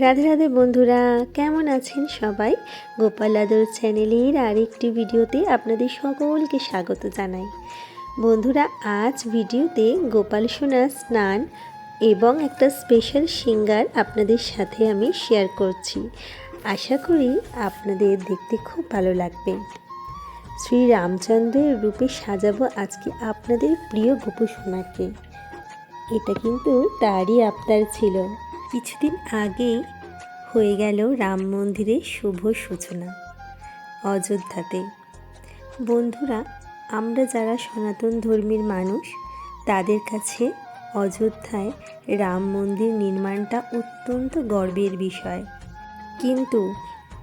রাধে রাধে বন্ধুরা, কেমন আছেন সবাই? গোপাল আদর চ্যানেলের আরেকটি ভিডিওতে আপনাদের সকলকে স্বাগত জানাই। বন্ধুরা, আজ ভিডিওতে গোপাল সোনা স্নান এবং একটা স্পেশাল সিঙ্গার আপনাদের সাথে আমি শেয়ার করছি। আশা করি আপনাদের দেখতে খুব ভালো লাগবে। শ্রী রামচন্দ্রের রূপে সাজাবো আজকে আপনাদের প্রিয় গোপু সোনাকে। এটা কিন্তু তারই আপনার ছিল। কিছুদিন আগেই হয়ে গেল রাম মন্দিরের শুভ সূচনা অযোধ্যাতে। বন্ধুরা, আমরা যারা সনাতন ধর্মীর মানুষ, তাদের কাছে অযোধ্যায় রাম মন্দির নির্মাণটা অত্যন্ত গর্বের বিষয়। কিন্তু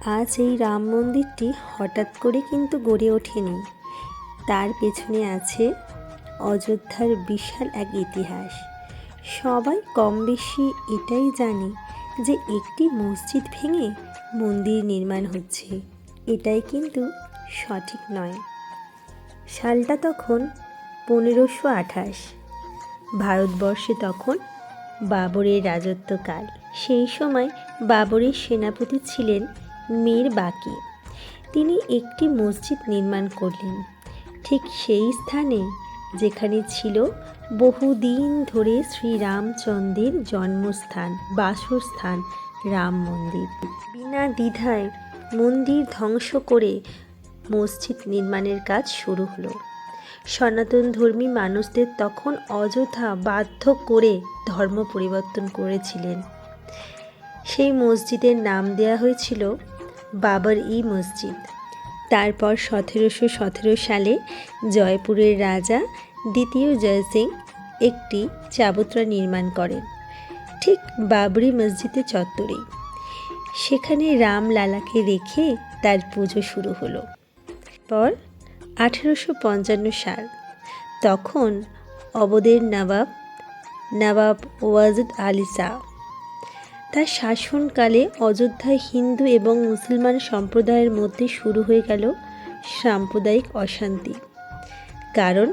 আজ এই রাম মন্দিরটি হঠাৎ করে কিন্তু গড়ে ওঠেনি। তার পেছনে আছে অযোধ্যার বিশাল এক ইতিহাস। সবাই কম বেশি এটাই জানে যে একটি মসজিদ ভেঙে মন্দির নির্মাণ হচ্ছে। এটাই কিন্তু সঠিক নয়। সালটা তখন পনেরোশো আঠাশ। ভারতবর্ষে তখন বাবরের রাজত্বকাল সেই সময় বাবরের সেনাপতি ছিলেন মীর বাকি। তিনি একটি মসজিদ নির্মাণ করলেন। ঠিক সেই স্থানে যেখানে ছিল বহুদিন ধরে শ্রীরামচন্দ্রের জন্মস্থান, বাসস্থান, রাম মন্দির। বিনা দ্বিধায় মন্দির ধ্বংস করে মসজিদ নির্মাণের কাজ শুরু হলো। সনাতন ধর্মী মানুষদের তখন অযথা বাধ্য করে ধর্ম পরিবর্তন করেছিলেন। সেই মসজিদের নাম দেওয়া হয়েছিল বাবর ই মসজিদ। তারপর সতেরোশো সতেরো সালে জয়পুরের রাজা দ্বিতীয় জয়সিং একটি চাবুত্রা নির্মাণ করেন, ঠিক বাবরি মসজিদের চত্বরেই সেখানে রামলালাকে রেখে তার পুজো শুরু হলো। পর আঠেরোশো পঞ্চান্ন সাল তখন অবদের নবাব নবাব ওয়াজিদ আলী শাহ তার শাসনকালে অযোধ্যায় হিন্দু এবং মুসলমান সম্প্রদায়ের মধ্যে শুরু হয়ে গেল সাম্প্রদায়িক অশান্তি। কারণ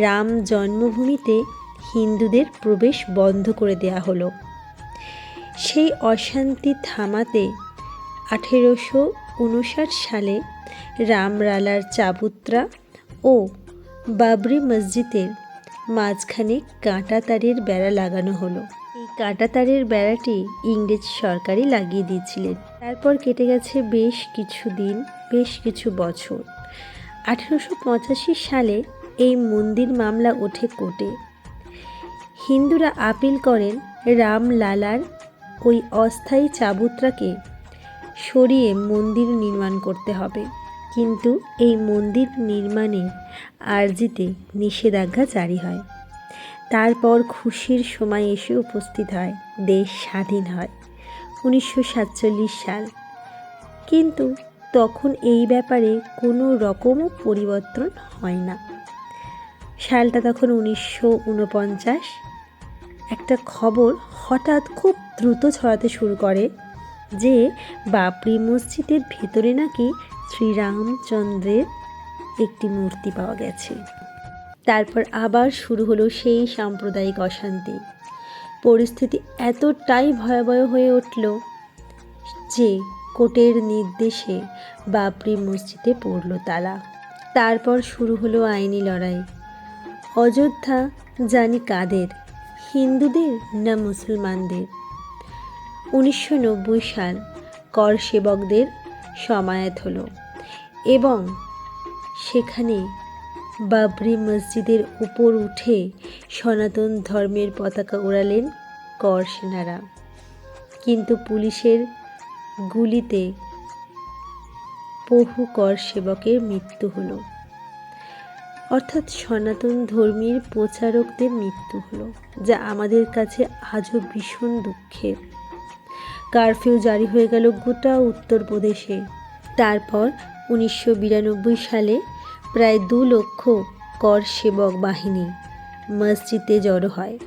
রাম জন্মভূমিতে হিন্দুদের প্রবেশ বন্ধ করে দেয়া হলো। সেই অশান্তি থামাতে আঠেরোশো উনষাট সালে রামরালার চাবুত্রা ও বাবরি মসজিদের মাঝখানে কাঁটাতারের বেড়া লাগানো হলো। এই কাঁটা তারের বেড়াটি ইংরেজ সরকারই লাগিয়ে দিয়েছিলেন। তারপর কেটে গেছে বেশ কিছু দিন, বেশ কিছু বছর। আঠেরোশো পঁচাশি সালে এই মন্দির মামলা ওঠে কোর্টে। হিন্দুরা আপিল করেন রামলালার ওই অস্থায়ী চাবুত্রাকে সরিয়ে মন্দির নির্মাণ করতে হবে। কিন্তু এই মন্দির নির্মাণে আর্জিতে নিষেধাজ্ঞা জারি হয়। তারপর খুশির সময় এসে উপস্থিত হয়, দেশ স্বাধীন হয়। উনিশশো সাতচল্লিশ সাল। কিন্তু তখন এই ব্যাপারে কোনো রকমও পরিবর্তন হয় না। সালটা তখন উনিশশো উনপঞ্চাশ একটা খবর হঠাৎ খুব দ্রুত ছড়াতে শুরু করে যে বাবরি মসজিদের ভেতরে নাকি শ্রীরামচন্দ্রের একটি মূর্তি পাওয়া গেছে। তারপর আবার শুরু হলো সেই সাম্প্রদায়িক অশান্তি। পরিস্থিতি এতটাই ভয়াবহ হয়ে উঠল যে কোর্টের নির্দেশে বাবরি মসজিদে পড়ল তালা। তারপর শুরু হলো আইনি লড়াই। অযোধ্যা জানি কাদের, হিন্দুদের না মুসলমানদের? উনিশশো নব্বই সাল কর সেবকদের সমায়াত হলো এবং সেখানে বাবরি মসজিদের উপর উঠে সনাতন ধর্মের পতাকা ওড়ালেন কর সেনারা। কিন্তু পুলিশের গুলিতে বহু কর সেবকের মৃত্যু হলো। অর্থাৎ সনাতন ধর্মীর প্রচারকদের মৃত্যু হলো, যা আমাদের কাছে আজও ভীষণ দুঃখের কারফিউ জারি হয়ে গেল গোটা উত্তরপ্রদেশে। তারপর উনিশশো বিরানব্বই সালে প্রায় দু লক্ষ কর সেবক বাহিনী মসজিদে জড়ো হয়।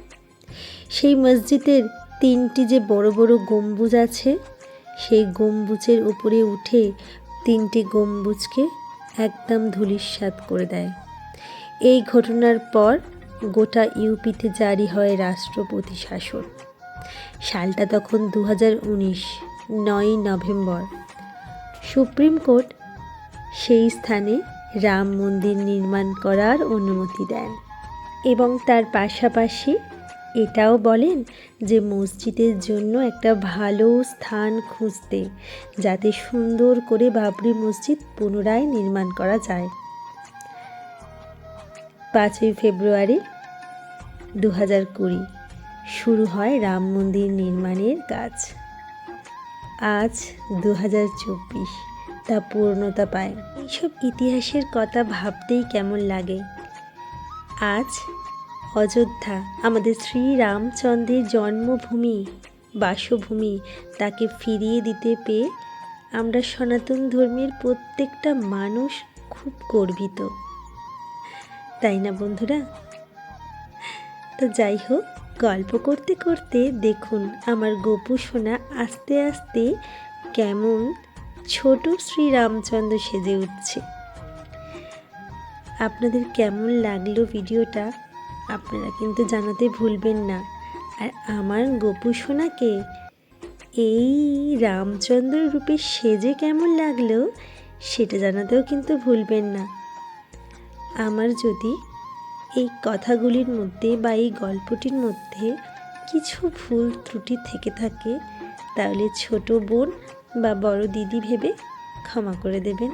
সেই মসজিদের তিনটি যে বড় বড় গম্বুজ আছে, সেই গম্বুজের উপরে উঠে তিনটি গম্বুজকে একদম ধূলিসাৎ করে দেয়। এই ঘটনার পর গোটা ইউপিতে জারি হয় রাষ্ট্রপতি শাসন। সালটা তখন দু হাজার উনিশ, নয়ই নভেম্বর। সুপ্রিম কোর্ট সেই স্থানে রাম মন্দির নির্মাণ করার অনুমতি দেন এবং তার পাশাপাশি এটাও বলেন যে মসজিদের জন্য একটা ভালো স্থান খুঁজতে যাতে সুন্দর করে বাবরি মসজিদ পুনরায় নির্মাণ করা যায়। পাঁচই ফেব্রুয়ারি দু হাজার কুড়ি, শুরু হয় রাম মন্দির নির্মাণের কাজ। আজ দু হাজার চব্বিশ। তা পূর্ণতা পায়। এইসব ইতিহাসের কথা ভাবতেই কেমন লাগে। আজ অযোধ্যা, আমাদের শ্রী রামচন্দ্রের জন্মভূমি, বাসভূমি, তাকে ফিরিয়ে দিতে পেয়ে আমরা সনাতন ধর্মের প্রত্যেকটা মানুষ খুব গর্বিত। তাই না বন্ধুরা? তো যাই হোক, গল্প করতে করতে দেখুন আমার গোপু সোনা আস্তে আস্তে কেমন ছোট শ্রী রামচন্দ্র সেজে উঠছে। আপনাদের কেমন লাগল ভিডিওটা? আপনারা কিন্তু জানাতে ভুলবেন না। আর আমার গোপু সোনাকে এই রামচন্দ্র রূপে সেজে কেমন লাগল, সেটা জানাতেও কিন্তু ভুলবেন না। আমার যদি এই কথাগুলির মধ্যে বা এই গল্পটির মধ্যে কিছু ভুল ত্রুটি থেকে থাকে, তাহলে ছোট বোন বা বড় দিদি ভেবে ক্ষমা করে দেবেন।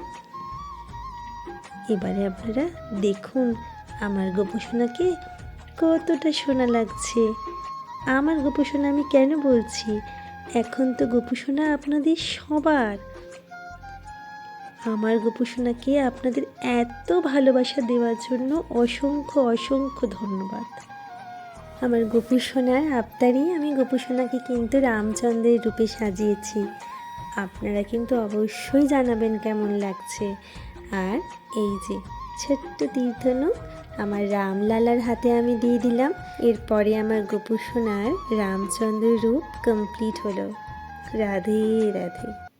এবারে আপনারা দেখুন আমার গোপোষণাকে কতটা সোনা লাগছে। আমার গোপোষণা আমি কেন বলছি? এখন তো গোপোষণা আপনাদের সবার। আমার গোপোষণাকে আপনাদের এত ভালোবাসা দেওয়ার জন্য অসংখ্য অসংখ্য ধন্যবাদ। আমার গোপোষণার আবদারই আমি গোপোষণাকে কিন্তু রামচন্দ্রের রূপে সাজিয়েছি। আপনারা কিন্তু অবশ্যই জানাবেন কেমন লাগছে। আর এই যে ছোট্ট তীর্থনু, আমার রামলালার হাতে আমি দিয়ে দিলাম। এরপরে আমার গোপু সোনার রামচন্দ্র রূপ কমপ্লিট হলো। রাধে রাধে।